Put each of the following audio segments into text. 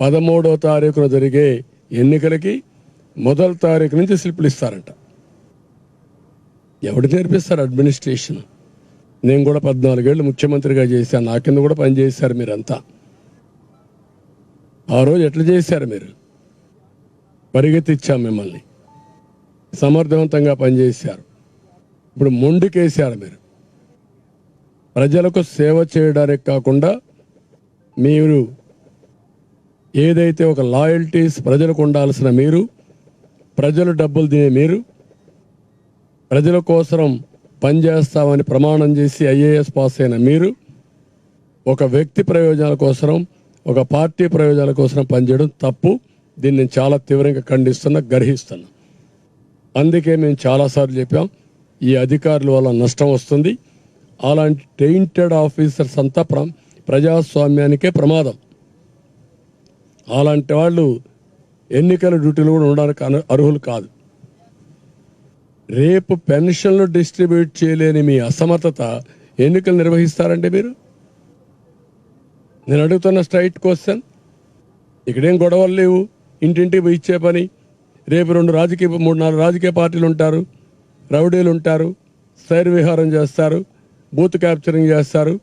పదమూడో తారీఖున జరిగే ఎన్నికలకి మొదటి తారీఖు నుంచి స్లిప్లు ఇస్తారంట. ఎవడు నేర్పిస్తారు అడ్మినిస్ట్రేషన్? నేను కూడా పద్నాలుగేళ్ళు ముఖ్యమంత్రిగా చేశాను. నా కింద కూడా పనిచేశారు మీరంతా. ఆ రోజు ఎట్లా చేశారు మీరు? పరిగెత్తిచ్చాం మిమ్మల్ని. సమర్థవంతంగా పనిచేశారు. ఇప్పుడు మొండికేశారు మీరు. ప్రజలకు సేవ చేయడానికి కాకుండా మీరు ఏదైతే ఒక లాయల్టీస్ ప్రజలకు ఉండాల్సిన మీరు ప్రజలు డబ్బులు తినే మీరు ప్రజల కోసం పనిచేస్తామని ప్రమాణం చేసి ఐఏఎస్ పాస్ అయిన మీరు ఒక వ్యక్తి ప్రయోజనాల కోసం ఒక పార్టీ ప్రయోజనాల కోసం పనిచేయడం తప్పు. దీన్ని నేను చాలా తీవ్రంగా ఖండిస్తున్నా గర్హిస్తున్నా. అందుకే మేము చాలాసార్లు చెప్పాం ఈ అధికారుల వల్ల నష్టం వస్తుంది. అలాంటి టెయింటెడ్ ఆఫీసర్స్ అంతా ప్ర ప్రజాస్వామ్యానికే ప్రమాదం. అలాంటి వాళ్ళు ఎన్నికల డ్యూటీలు కూడా ఉండడానికి అను- అర్హులు కాదు. రేపు పెన్షన్లు డిస్ట్రిబ్యూట్ చేయలేని మీ అసమర్థత ఎన్నికలు నిర్వహిస్తారంటే మీరు? నేను అడుగుతున్న స్ట్రైట్ క్వశ్చన్ ఇక్కడేం గొడవలు లేవు ఇంటింటికి ఇచ్చే పని రేపు రెండు రాజకీయ మూడు నాలుగు రాజకీయ పార్టీలు ఉంటారు రౌడీలు ఉంటారు సైర్ విహారం చేస్తారు బూత్ క్యాప్చరింగ్ చేస్తారు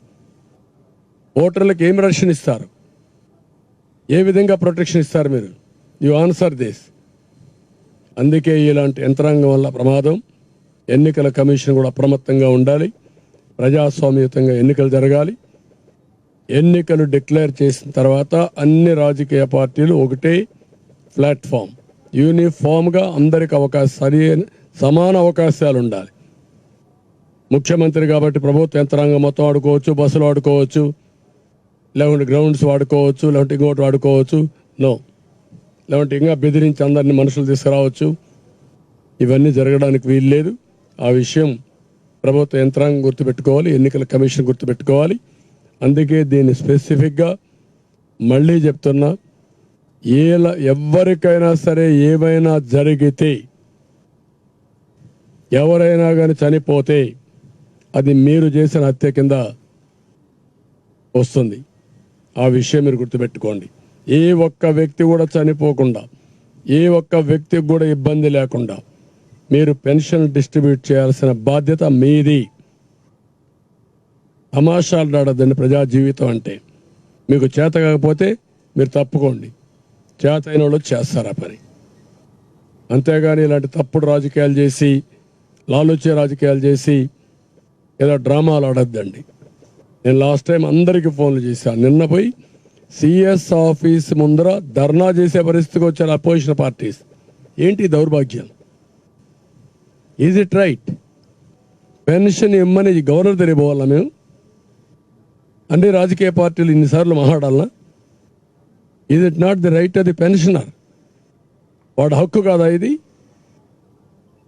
ఓటర్లకు ఏం రక్షణ ఇస్తారు? ఏ విధంగా ప్రొటెక్షన్ ఇస్తారు మీరు? యు ఆన్సర్ దిస్ అందుకే ఇలాంటి యంత్రాంగం వల్ల ప్రమాదం. ఎన్నికల కమిషన్ కూడా అప్రమత్తంగా ఉండాలి. ప్రజాస్వామ్యతంగా ఎన్నికలు జరగాలి. ఎన్నికలు డిక్లేర్ చేసిన తర్వాత అన్ని రాజకీయ పార్టీలు ఒకటే ప్లాట్ఫామ్ యూనిఫామ్గా అందరికి అవకాశం సరి సమాన అవకాశాలు ఉండాలి. ముఖ్యమంత్రి కాబట్టి ప్రభుత్వ యంత్రాంగం మొత్తం ఆడుకోవచ్చు బస్సులు ఆడుకోవచ్చు. లేకుంటే గ్రౌండ్స్ వాడుకోవచ్చు లేకుంటే ఇంకోటి వాడుకోవచ్చు. నో లేకుంటే ఇంకా బెదిరించి అందరిని మనుషులు తీసుకురావచ్చు. ఇవన్నీ జరగడానికి వీలు లేదు. ఆ విషయం ప్రభుత్వ యంత్రాంగం గుర్తుపెట్టుకోవాలి ఎన్నికల కమిషన్ గుర్తుపెట్టుకోవాలి. అందుకే దీన్ని స్పెసిఫిక్గా మళ్ళీ చెప్తున్నా. ఏల ఎవరికైనా సరే ఏమైనా జరిగితే ఎవరైనా కానీ చనిపోతే అది మీరు చేసిన హత్య కింద వస్తుంది. ఆ విషయం మీరు గుర్తుపెట్టుకోండి. ఏ ఒక్క వ్యక్తి కూడా చనిపోకుండా ఏ ఒక్క వ్యక్తికి కూడా ఇబ్బంది లేకుండా మీరు పెన్షన్ డిస్ట్రిబ్యూట్ చేయాల్సిన బాధ్యత మీది. తమాషాలు ఆడదండి ప్రజా జీవితం అంటే. మీకు చేత కాకపోతే మీరు తప్పుకోండి. చేత అయిన వాళ్ళు చేస్తారు ఆ పని. అంతేగాని ఇలాంటి తప్పుడు రాజకీయాలు చేసి లాలుచే రాజకీయాలు చేసి ఏదో డ్రామాలు ఆడద్దండి. నేను లాస్ట్ టైం అందరికీ ఫోన్లు చేశాను నిన్న పోయి సిఎస్ ఆఫీస్ ముందర ధర్నా చేసే పరిస్థితికి వచ్చారు అపోజిషన్ పార్టీస్ ఏంటి దౌర్భాగ్యం? ఈజ్ ఇట్ రైట్ పెన్షన్ ఇమ్మని గవర్నర్ తెలియబోవాలా మేము? అన్ని రాజకీయ పార్టీలు ఇన్నిసార్లు మాట్లాడాలనా is it not the right of the pensioner వాడు హక్కు కాదా ఇది?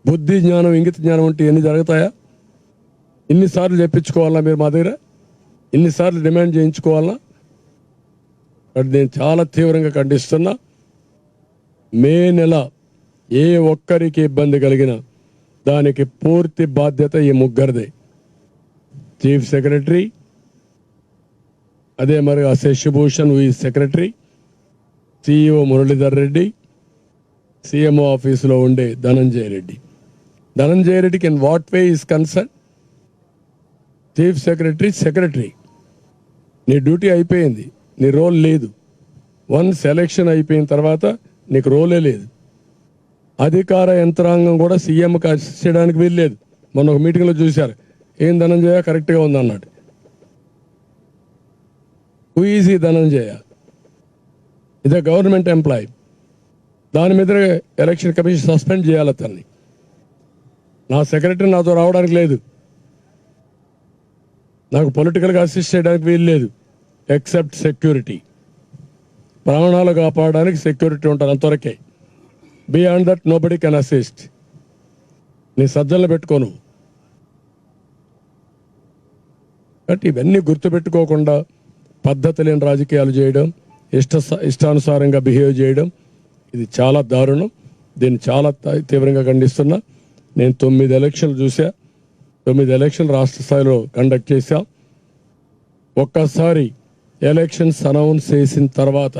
బుద్ధి జ్ఞానం ఇంగిత జ్ఞానం వంటి ఎన్ని జరుగుతాయా? ఇన్నిసార్లు చెప్పించుకోవాలా మీరు మా దగ్గర? ఇన్నిసార్లు డిమాండ్ చేయించుకోవాలా? అది నేను చాలా తీవ్రంగా ఖండిస్తున్నా. మే నెల ఏ ఒక్కరికి ఇబ్బంది కలిగిన దానికి పూర్తి బాధ్యత ఈ ముగ్గురిదే. చీఫ్ సెక్రటరీ అదే మరి శశిభూషణ్ ఈ secretary CEO Muralidhar Reddy CMO ఆఫీసులో ఉండే ధనంజయ రెడ్డి. ధనంజయ రెడ్డికి in what way is concern? Chief secretary secretary. నీ డ్యూటీ అయిపోయింది నీ రోల్ లేదు. వన్ సెలెక్షన్ అయిపోయిన తర్వాత నీకు రోలే లేదు. అధికార యంత్రాంగం కూడా సీఎంకి చేయడానికి వీల్లేదు. మొన్న ఒక మీటింగ్లో చూశారు. ఏం ధనంజయ? కరెక్ట్గా ఉంది అన్నాడు ఈజీ ధనంజయ? ఇదే గవర్నమెంట్ ఎంప్లాయీ దాని మీద ఎలక్షన్ కమిషన్ సస్పెండ్ చేయాలి అతన్ని. నా సెక్రటరీ నాతో రావడానికి లేదు. నాకు పొలిటికల్గా అసిస్ట్ చేయడానికి వీలు లేదు ఎక్సెప్ట్ సెక్యూరిటీ ప్రాణాలు కాపాడడానికి సెక్యూరిటీ ఉంటుంది అంతవరకే. Beyond that nobody can assist నీ సజ్జలు పెట్టుకోను. బట్ ఇవన్నీ గుర్తుపెట్టుకోకుండా పద్ధతి లేని రాజకీయాలు చేయడం ఇష్ట ఇష్టానుసారంగా బిహేవ్ చేయడం ఇది చాలా దారుణం. దీన్ని చాలా తీవ్రంగా ఖండిస్తున్నా. నేను తొమ్మిది ఎలక్షన్లు చూసా తొమ్మిది ఎలక్షన్ రాష్ట్ర స్థాయిలో కండక్ట్ చేశాం. ఒక్కసారి ఎలక్షన్స్ అనౌన్స్ చేసిన తర్వాత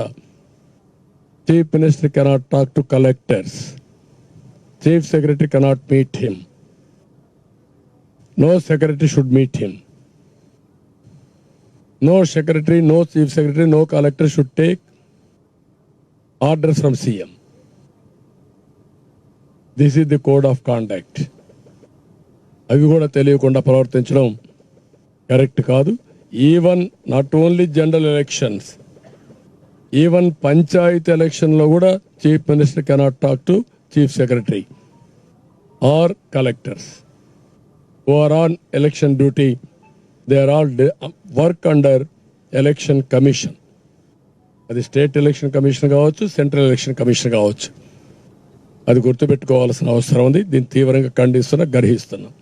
chief minister cannot talk to collectors. Chief secretary cannot meet him. No secretary should meet him. No secretary no chief secretary no collector should take orders from CM. This is the code of conduct. అవి కూడా తెలియకుండా ప్రవర్తించడం correct కాదు. Even not only general elections even panchayat ఎలక్షన్లో కూడా chief minister cannot talk to chief secretary or collectors who are on election duty they all work under election commission అది state election commission కావచ్చు central election commission కావచ్చు. అది గుర్తుపెట్టుకోవాల్సిన అవసరం ఉంది. దీన్ని తీవ్రంగా ఖండిస్తున్నా గర్హిస్తున్నాం.